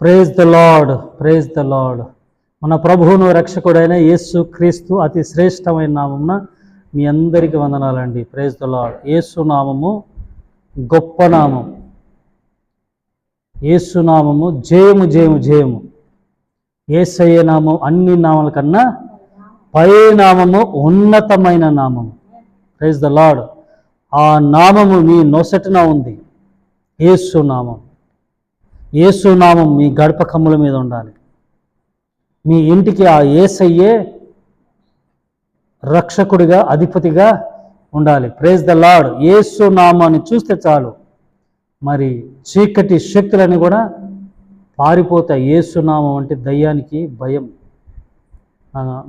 Praise the Lord praise the Lord మన ప్రభువును రక్షకుడైన యేసు క్రీస్తు అతి శ్రేష్టమైన నామమున మీ అందరికీ వందనాలండి. ప్రేజ్ ద లార్డ్ యేసు నామము గొప్ప నామం. యేసు నామము జయము జయము జయము. ఏసయ్య నామం అన్ని నామాల కన్నా పై నామము ఉన్నతమైన నామము ప్రైజ్ ద లార్డ్ ఆ నామము మీ నొసటిన ఉంది. యేసు నామం. యేసు నామం మీ గడప కమ్ముల మీద ఉండాలి. మీ ఇంటికి ఆ ఏసయ్యే రక్షకుడిగా అధిపతిగా ఉండాలి. ప్రేజ్ ద లాడ్ యేసు నామాన్ని చూస్తే చాలు. మరి చీకటి శక్తులని కూడా పారిపోతాయి. ఏసునామం నామం అంటే దయ్యానికి భయం.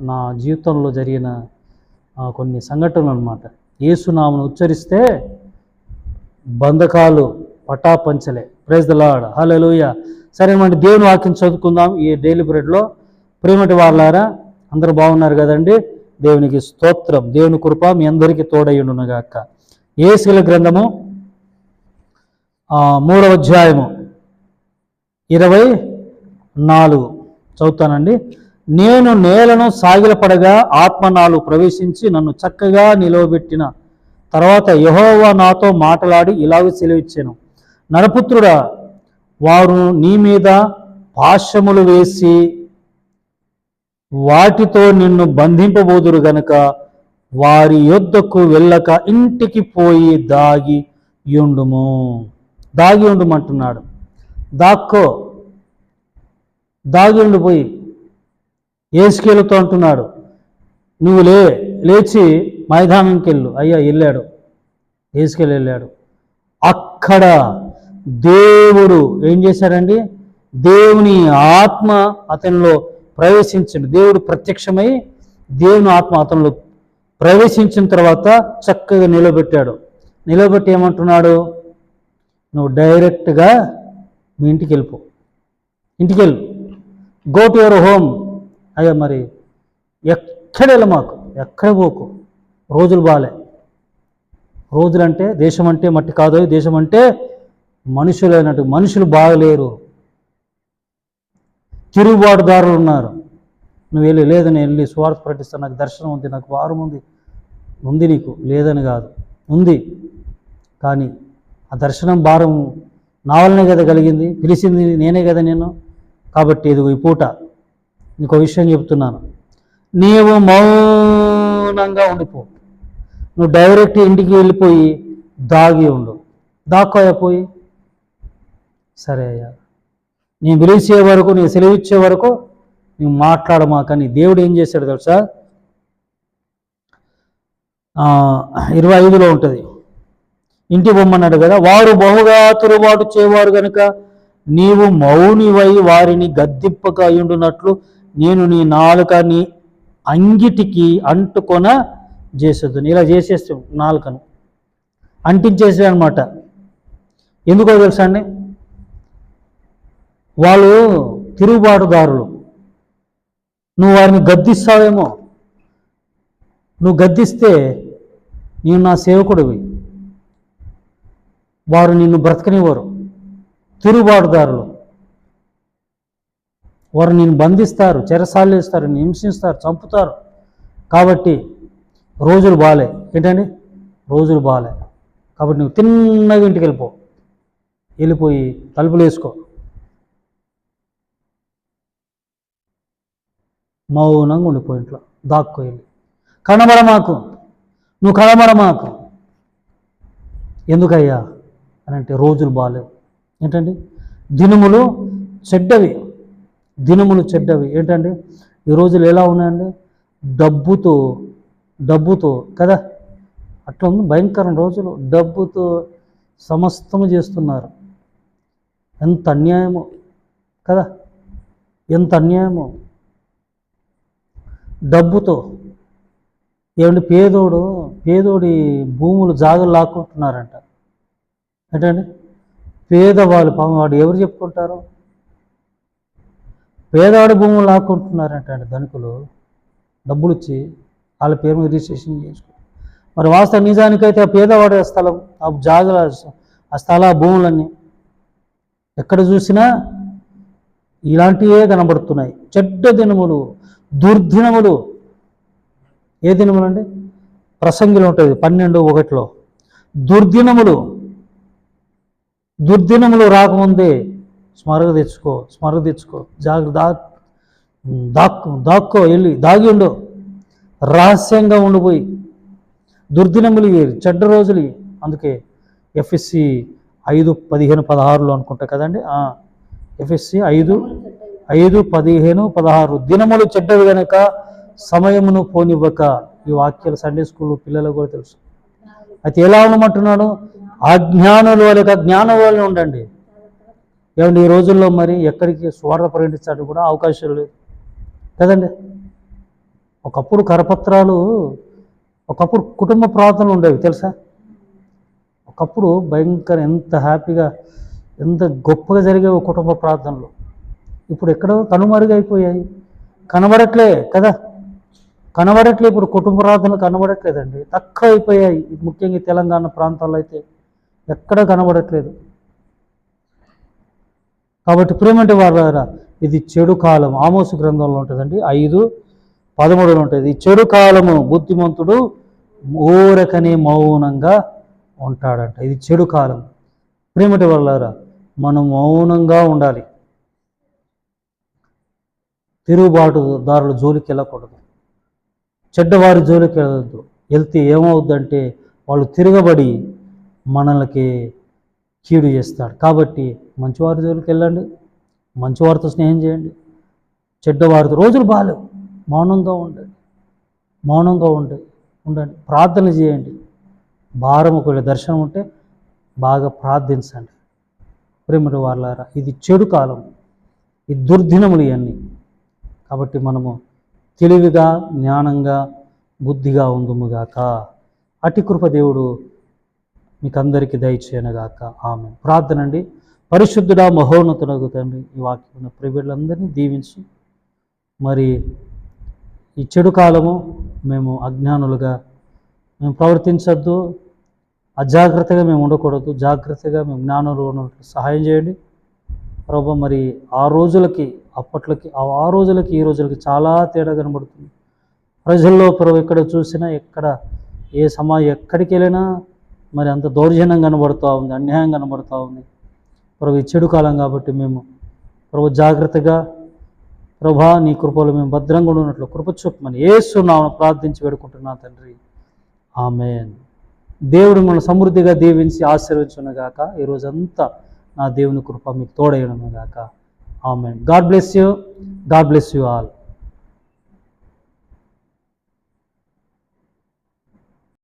నా- జీవితంలో జరిగిన కొన్ని సంఘటనలు అనమాట ఏసునామను ఉచ్చరిస్తే బంధకాలు పటాపంచలే. ప్రైజ్ ద లాడ్ హలోయ సరే మరి దేవుని వాక్యం చదువుకుందాం. ఈ డైలీ బ్రెడ్లో ప్రేమటి వాళ్ళారా అందరూ బాగున్నారు కదండి? దేవునికి స్తోత్రం దేవుని కృప మీ అందరికీ తోడయ్యుండునుగాక. ఏసుల గ్రంథము మూడవ అధ్యాయము ఇరవై నాలుగు. చదువుతానండి. నేను నేలను సాగిలపడగా ఆత్మ నాలో ప్రవేశించి నన్ను చక్కగా నిలవబెట్టిన తర్వాత యహోవా నాతో మాట్లాడి ఇలాగ సెలవిచ్చాను. నరపుత్రుడా వారు నీ మీద పాశములు వేసి వాటితో నిన్ను బంధింపబోదురు గనుక వారి యొద్దకు వెళ్ళక ఇంటికి పోయి దాగి ఉండుము. దాగి ఉండుమంటున్నాడు. దాక్కో దాగి ఉండిపోయి ఏసుకేలుతో అంటున్నాడు నువ్వు లే లేచి మైదానంకి వెళ్ళు అయ్యా వెళ్ళాడు. ఏసుకెళ్ళి వెళ్ళాడు. అక్కడ దేవుడు ఏం చేశాడండి దేవుని ఆత్మ అతనిలో ప్రవేశించండి. దేవుడు ప్రత్యక్షమై దేవుని ఆత్మ అతనిలో ప్రవేశించిన తర్వాత చక్కగా నిలబెట్టాడు. నిలబెట్టి ఏమంటున్నాడు? నువ్వు డైరెక్ట్గా మీ ఇంటికి వెళ్ళిపో. ఇంటికి వెళ్ళు. Go to your home. అయ్యా మరి ఎక్కడ వెళ్ళ మాకు? ఎక్కడ పోకు? రోజులు బాలే. రోజులంటే దేశం అంటే మట్టి కాదు. దేశం అంటే మనుషులైనట్టు మనుషులు బాగలేరు. తిరుగుబాటుదారులు ఉన్నారు. నువ్వు వెళ్ళి లేదని వెళ్ళి స్వార్థ ప్రకటిస్తా నాకు దర్శనం ఉంది నాకు వారం ఉంది. ఉంది నీకు లేదని కాదు. ఉంది. కానీ ఆ దర్శనం భారం నా వల్లనే కదా కలిగింది? పిలిచింది నేనే కదా నేను కాబట్టి ఇదిగో ఈ పూట నీకు ఒక విషయం చెప్తున్నాను. నీవు మౌనంగా ఉండిపో. నువ్వు డైరెక్ట్ ఇంటికి వెళ్ళిపోయి దాగి ఉండు. దాక్కోయా పోయి? సరే అయ్యా. నేను పిలిచే వరకు నేను సెలవిచ్చే వరకు నువ్వు మాట్లాడమాకని దేవుడు ఏం చేశాడు తెలుసా? ఇరవై ఐదులో ఉంటుంది. ఇంటి బొమ్మన్నాడు కదా వారు బహుగా తిరుగుబాటు చేయవారు గనుక నీవు మౌనివై వారిని గద్దింపక అయ్యుండునట్లు నేను నీ నాలుకని అంగిటికి అంటుకొన చేసేద్దును. ఇలా చేసేస్తాం నాలుకను. అంటించేసే అనమాట ఎందుకో తెలుసా అండి? వాళ్ళు తిరుగుబాటుదారులు. నువ్వు వారిని గద్దిస్తావేమో? నువ్వు గద్దిస్తే నేను నా సేవకుడివి. వారు నిన్ను బ్రతకనివ్వరు. తిరుగుబాటుదారులు. వారు నేను బంధిస్తారు చెరసాలేస్తారు నిన్ను హింసిస్తారు చంపుతారు. కాబట్టి రోజులు బాలే. ఏంటండి? రోజులు బాలే. కాబట్టి నువ్వు తిన్నగా ఇంటికి వెళ్ళిపో. వెళ్ళిపోయి తలుపులు వేసుకో. మౌనంగా ఉండిపోయి ఇంట్లో దాక్కో కనబడ మాకు నువ్వు కనబడ మాకు ఎందుకయ్యా? అని అంటే రోజులు బాగాలేవు ఏంటండి? దినములు చెడ్డవి. దినములు చెడ్డవి. ఏంటండి? ఈ రోజులు ఎలా ఉన్నాయండి? డబ్బుతో డబ్బుతో కదా? అట్లా ఉంది. భయంకరం రోజులు. డబ్బుతో సమస్తము చేస్తున్నారు. ఎంత అన్యాయమో కదా? ఎంత అన్యాయమో. డబ్బుతో. ఏమంటే పేదోడు పేదోడి భూములు జాగలు లాక్కుంటున్నారంట. ఏంటండి? పేదవాళ్ళు పాపం వాడు ఎవరు చెప్పుకుంటారు? పేదవాడి భూములు లాక్కుంటున్నారంట అండి ధనికులు. డబ్బులు ఇచ్చి వాళ్ళ పేరు మీద రిజిస్ట్రేషన్ చేసుకో మరి వాస్తవ నిజానికైతే ఆ పేదవాడి స్థలం ఆ జాగల ఆ స్థల భూములన్నీ ఎక్కడ చూసినా ఇలాంటివే కనబడుతున్నాయి. చెడ్డ దినములు దుర్దినములు. ఏ దినములు అండి ప్రసంగిలో ఉంటుంది పన్నెండు ఒకటిలో. దుర్దినములు. దుర్దినములు రాకముందే స్మరక తెచ్చుకో స్మరక తెచ్చుకో జాగ్రత్త దా దాక్కు దాక్కో వెళ్ళి దాగి ఉండు. రహస్యంగా ఉండిపోయి. దుర్దినములు ఇవి చెడ్డ రోజులు అందుకే ఎఫ్ఎస్సి ఐదు పదిహేను పదహారులో అనుకుంటా కదండి? ఎఫ్ఎస్సి ఐదు ఐదు పదిహేను పదహారు దినములు చెడ్డవి గనక సమయమును పోనివ్వక ఈ వాక్యాలు సండే స్కూల్ పిల్లలకు కూడా తెలుసు. అయితే ఎలా ఉండమంటున్నాడు అజ్ఞానుల వలక జ్ఞానం వల్ల ఉండండి. ఏమండి ఈ రోజుల్లో మరి ఎక్కడికి స్వార్థ ప్రకటించడానికి కూడా అవకాశం లేదు. కదండి? ఒకప్పుడు కరపత్రాలు ఒకప్పుడు కుటుంబ ప్రార్థనలు ఉండేవి తెలుసా? ఒకప్పుడు భయంకర ఎంత హ్యాపీగా ఎంత గొప్పగా జరిగేవి కుటుంబ ప్రార్థనలు. ఇప్పుడు ఎక్కడో కనుమరుగైపోయాయి కనబడట్లే కదా? కనబడట్లే ఇప్పుడు కుటుంబ ప్రార్థనలు కనబడట్లేదండి. తక్కువ అయిపోయాయి ఇది ముఖ్యంగా తెలంగాణ ప్రాంతాల్లో అయితే ఎక్కడ కనబడట్లేదు. కాబట్టి ప్రేమంటే వారు ఇది చెడు కాలం. ఆమోసు గ్రంథంలో ఉంటుందండి. ఐదు పదమూడులో ఉంటుంది. ఈ చెడు కాలము బుద్ధిమంతుడు ఊరకనే మౌనంగా ఉంటాడంట. ఇది చెడు కాలం. ప్రేమటి వాళ్ళారా మనం మౌనంగా ఉండాలి. తిరుగుబాటుదారుల జోలికి వెళ్ళకూడదు. చెడ్డవారి జోలికి వెళ్ళద్దు. వెళ్తే ఏమవుద్దంటే వాళ్ళు తిరగబడి మనలకి కీడు చేస్తాడు కాబట్టి మంచివారి జోలికి వెళ్ళండి. మంచివారితో స్నేహం చేయండి. చెడ్డవారితో రోజులు బాగాలేవు. మౌనంగా ఉండండి. మౌనంగా ఉండండి. ఉండండి. ప్రార్థన చేయండి. భారం ఒకవేళ దర్శనం ఉంటే బాగా ప్రార్థించండి. ప్రేమటి వాళ్ళారా ఇది చెడు కాలం. ఈ దుర్దినములు ఇవన్నీ. కాబట్టి మనము తెలివిగా జ్ఞానంగా బుద్ధిగా ఉందుముగాక అటి కృప దేవుడు మీకు అందరికీ దయచేయనగాక ఆమె ప్రార్థన అండి. పరిశుద్ధుడా మహోన్నతునకు తండ్రి ఈ వాక్యం ప్రియులందరినీ దీవించి. మరి ఈ చెడు కాలము మేము అజ్ఞానులుగా మేము ప్రవర్తించద్దు. అజాగ్రత్తగా మేము ఉండకూడదు. జాగ్రత్తగా మేము జ్ఞానంలో ఉన్నట్లు సహాయం చేయండి. ప్రభు మరి ఆ రోజులకి అప్పట్లకి ఆ రోజులకి ఈ రోజులకి చాలా తేడా కనబడుతుంది. ప్రజల్లో ప్రభు ఎక్కడ చూసినా ఎక్కడ ఏ సమా ఎక్కడికి వెళ్ళినా మరి అంత దౌర్జన్యం కనబడుతూ ఉంది అన్యాయం కనబడుతూ ఉంది. ప్రభు చెడు కాలం కాబట్టి మేము ప్రభు జాగ్రత్తగా ప్రభా నీ కృపలో మేము భద్రంగా ఉన్నట్లు కృప చూపమని ఏసునామను ప్రార్థించి వేడుకుంటున్నా తండ్రి. ఆమెన్. దేవుడు మనం సమృద్ధిగా దీవించి ఆశీర్వించునగాక ఈ నా దేవుని కృప మీకు తోడయడమే గాక. ఆమె God bless you. God bless you all.